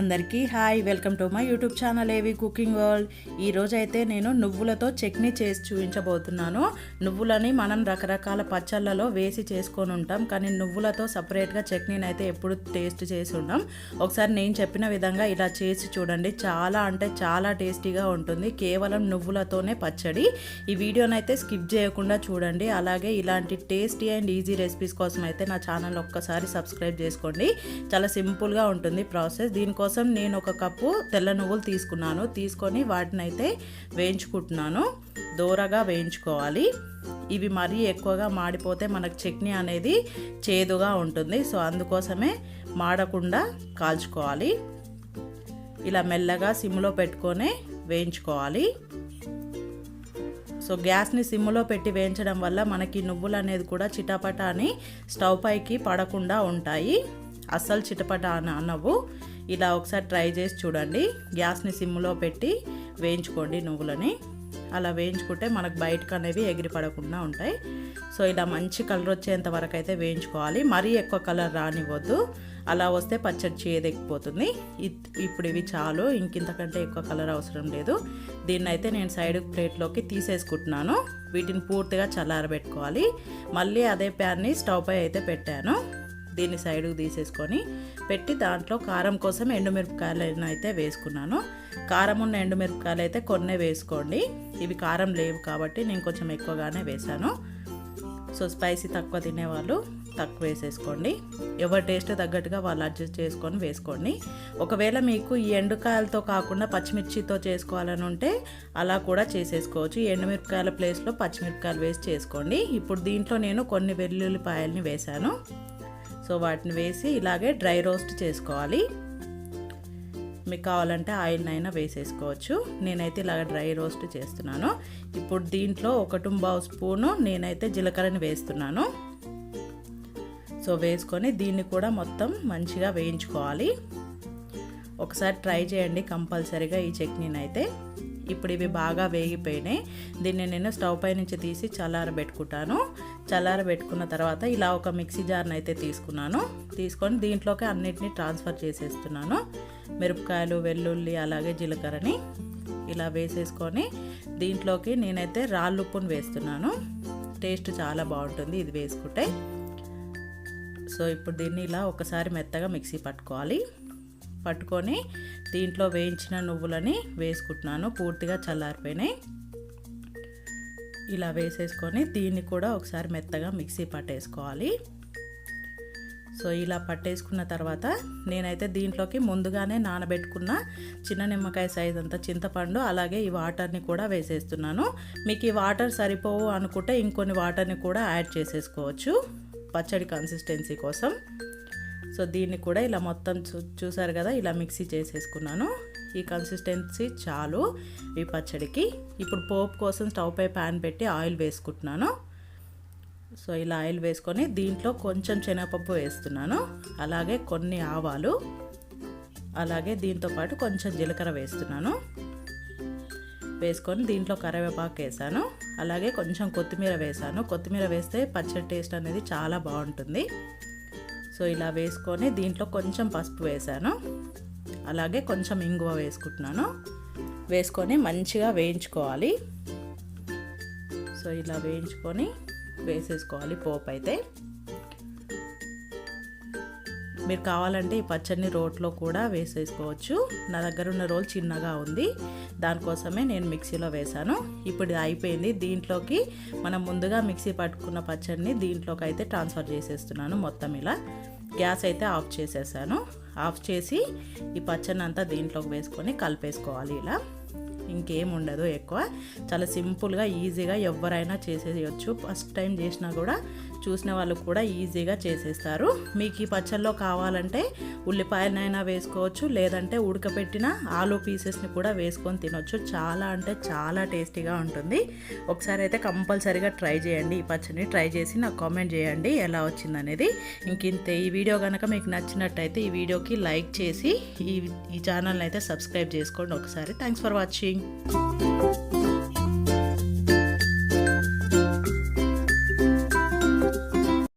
అందరికీ hi welcome to my YouTube channel AV cooking world. ఈరోజు అయితే నేను నువ్వులతో చట్నీ చేసి చూపించబోతున్నాను. నువ్వులని మనం రకరకాల పచ్చళ్ళలో వేసి చేసుకొని ఉంటాం. కానీ నువ్వులతో సపరేట్గా చట్నీని అయితే ఎప్పుడు టేస్ట్ చేసి ఉంటాం ఒకసారి నేను చెప్పిన విధంగా ఇలా చేసి చూడండి. చాలా అంటే చాలా టేస్టీగా ఉంటుంది. కేవలం నువ్వులతోనే పచ్చడి. ఈ వీడియోని అయితే స్కిప్ చేయకుండా చూడండి. అలాగే ఇలాంటి టేస్టీ అండ్ ఈజీ రెసిపీస్ కోసం అయితే నా ఛానల్ ఒక్కసారి సబ్స్క్రైబ్ చేసుకోండి. చాలా సింపుల్గా ఉంటుంది ప్రాసెస్. దీనికోసం కోసం నేను ఒక కప్పు తెల్ల నువ్వులు తీసుకున్నాను. తీసుకొని వాటిని అయితే వేయించుకుంటున్నాను. దూరగా వేయించుకోవాలి. ఇవి మరీ ఎక్కువగా మాడిపోతే మనకు చట్నీ అనేది చేదుగా ఉంటుంది. సో అందుకోసమే మాడకుండా కాల్చుకోవాలి. ఇలా మెల్లగా సిమ్లో పెట్టుకొని వేయించుకోవాలి. సో గ్యాస్ని సిమ్లో పెట్టి వేయించడం వల్ల మనకి నువ్వులు అనేది కూడా చిటపట అని స్టవ్ పైకి పడకుండా ఉంటాయి. అస్సలు చిటపట అని అనవు. ఇలా ఒకసారి ట్రై చేసి చూడండి. గ్యాస్ని సిమ్లో పెట్టి వేయించుకోండి నువ్వులని. అలా వేయించుకుంటే మనకు బయటకు అనేవి ఎగిరి పడకుండా ఉంటాయి. సో ఇలా మంచి కలర్ వచ్చేంత వరకు అయితే వేయించుకోవాలి. మరీ ఎక్కువ కలర్ రానివ్వద్దు. అలా వస్తే పచ్చడి చేయదెక్కిపోతుంది ఇప్పుడు ఇవి చాలు. ఇంకింతకంటే ఎక్కువ కలర్ అవసరం లేదు. దీన్ని అయితే నేను సైడ్ ప్లేట్లోకి తీసేసుకుంటున్నాను. వీటిని పూర్తిగా చల్లారబెట్టుకోవాలి. మళ్ళీ అదే ప్యాన్ని స్టవ్ పై అయితే పెట్టాను. దీన్ని సైడ్కి తీసేసుకొని పెట్టి దాంట్లో కారం కోసం ఎండుమిరపకాయలను అయితే వేసుకున్నాను. కారం ఉన్న ఎండుమిరపకాయలు అయితే కొన్నే వేసుకోండి. ఇవి కారం లేవు కాబట్టి నేను కొంచెం ఎక్కువగానే వేశాను. సో స్పైసీ తక్కువ తినేవాళ్ళు తక్కువ వేసేసుకోండి. ఎవరి టేస్ట్ తగ్గట్టుగా వాళ్ళు అడ్జస్ట్ చేసుకొని వేసుకోండి. ఒకవేళ మీకు ఈ ఎండుకాయలతో కాకుండా పచ్చిమిర్చితో చేసుకోవాలని ఉంటే అలా కూడా చేసేసుకోవచ్చు. ఎండుమిరపకాయల ప్లేస్లో పచ్చిమిరపకాయలు వేసి చేసుకోండి. ఇప్పుడు దీంట్లో నేను కొన్ని వెల్లుల్లిపాయల్ని వేశాను. సో వాటిని వేసి ఇలాగే డ్రై రోస్ట్ చేసుకోవాలి. మీకు కావాలంటే ఆయిల్నైనా వేసేసుకోవచ్చు. నేనైతే ఇలాగ డ్రై రోస్ట్ చేస్తున్నాను. ఇప్పుడు దీంట్లో ఒక టుంబావు స్పూను నేనైతే జీలకర్రని వేస్తున్నాను. సో వేసుకొని దీన్ని కూడా మొత్తం మంచిగా వేయించుకోవాలి. ఒకసారి ట్రై చేయండి కంపల్సరీగా ఈ చట్నీని అయితే ఇప్పుడు ఇవి బాగా వేగిపోయినాయి. దీన్ని నేను స్టవ్ పై నుంచి తీసి చల్లారబెట్టుకుంటాను చల్లారబెట్టుకున్న తర్వాత ఇలా ఒక మిక్సీ జార్ని అయితే తీసుకున్నాను. తీసుకొని దీంట్లోకి అన్నిటిని ట్రాన్స్ఫర్ చేసేస్తున్నాను. మిరపకాయలు వెల్లుల్లి అలాగే జీలకర్రని ఇలా వేసేసుకొని దీంట్లోకి నేనైతే రాళ్ళుప్పుని వేస్తున్నాను. టేస్ట్ చాలా బాగుంటుంది ఇది వేసుకుంటే. సో ఇప్పుడు దీన్ని ఇలా ఒకసారి మెత్తగా మిక్సీ పట్టుకోవాలి. పట్టుకొని దీంట్లో వేయించిన నువ్వులని వేసుకుంటున్నాను. పూర్తిగా చల్లారిపోయినాయి. ఇలా వేసేసుకొని దీన్ని కూడా ఒకసారి మెత్తగా మిక్సీ పట్టేసుకోవాలి. సో ఇలా పట్టేసుకున్న తర్వాత నేనైతే దీంట్లోకి ముందుగానే నానబెట్టుకున్న చిన్న నిమ్మకాయ సైజ్ అంత చింతపండు అలాగే ఈ వాటర్ని కూడా వేసేస్తున్నాను. మీకు ఈ వాటర్ సరిపోవు అనుకుంటే ఇంకొన్ని వాటర్ని కూడా యాడ్ చేసేసుకోవచ్చు పచ్చడి కన్సిస్టెన్సీ కోసం. సో దీన్ని కూడా ఇలా మొత్తం చూ చూసారు కదా ఇలా మిక్సీ చేసేసుకున్నాను. ఈ కన్సిస్టెన్సీ చాలు ఈ పచ్చడికి. ఇప్పుడు పోపు కోసం స్టవ్ పై ప్యాన్ పెట్టి ఆయిల్ వేసుకుంటున్నాను. సో ఇలా ఆయిల్ వేసుకొని దీంట్లో కొంచెం శనగపప్పు వేస్తున్నాను. అలాగే కొన్ని ఆవాలు. అలాగే దీంతో పాటు కొంచెం జీలకర్ర వేస్తున్నాను. వేసుకొని దీంట్లో కరివేపాకు వేసాను. అలాగే కొంచెం కొత్తిమీర వేసాను. కొత్తిమీర వేస్తే పచ్చడి టేస్ట్ అనేది చాలా బాగుంటుంది. సో ఇలా వేసుకొని దీంట్లో కొంచెం పసుపు వేసాను. అలాగే కొంచెం ఇంగువ వేసుకుంటున్నాను. వేసుకొని మంచిగా వేయించుకోవాలి. సో ఇలా వేయించుకొని వేసేసుకోవాలి పోపు అయితే. మీరు కావాలంటే ఈ పచ్చడిని రోట్లో కూడా వేసేసుకోవచ్చు. నా దగ్గర ఉన్న రోల్ చిన్నగా ఉంది. దానికోసమే నేను మిక్సీలో వేశాను. ఇప్పుడు ఇది అయిపోయింది. దీంట్లోకి మనం ముందుగా మిక్సీ పట్టుకున్న పచ్చడిని దీంట్లోకి అయితే ట్రాన్స్ఫర్ చేసేస్తున్నాను మొత్తం ఇలా. గ్యాస్ అయితే ఆఫ్ చేసేసాను. ఆఫ్ చేసి ఈ పచ్చడిని అంతా దీంట్లోకి వేసుకొని కలిపేసుకోవాలి ఇలా. ఇంకేం ఉండదు ఎక్కువ. చాలా సింపుల్గా ఈజీగా ఎవరైనా చేసేయచ్చు. ఫస్ట్ టైం చేసినా కూడా చూసిన వాళ్ళు కూడా ఈజీగా చేసేస్తారు. మీకు ఈ పచ్చళ్ళలో కావాలంటే ఉల్లిపాయనైనా వేసుకోవచ్చు లేదంటే ఉడకపెట్టిన ఆలు పీసెస్ని కూడా వేసుకొని తినొచ్చు. చాలా అంటే చాలా టేస్టీగా ఉంటుంది. ఒకసారి అయితే కంపల్సరీగా ట్రై చేయండి. ఈ పచ్చడిని ట్రై చేసి నాకు కామెంట్ చేయండి ఎలా వచ్చిందనేది. ఇంకింతే ఈ వీడియో కనుక మీకు నచ్చినట్టయితే ఈ వీడియోకి లైక్ చేసి ఈ ఈ ఛానల్ని అయితే సబ్స్క్రైబ్ చేసుకోండి ఒకసారి. Thanks for watching.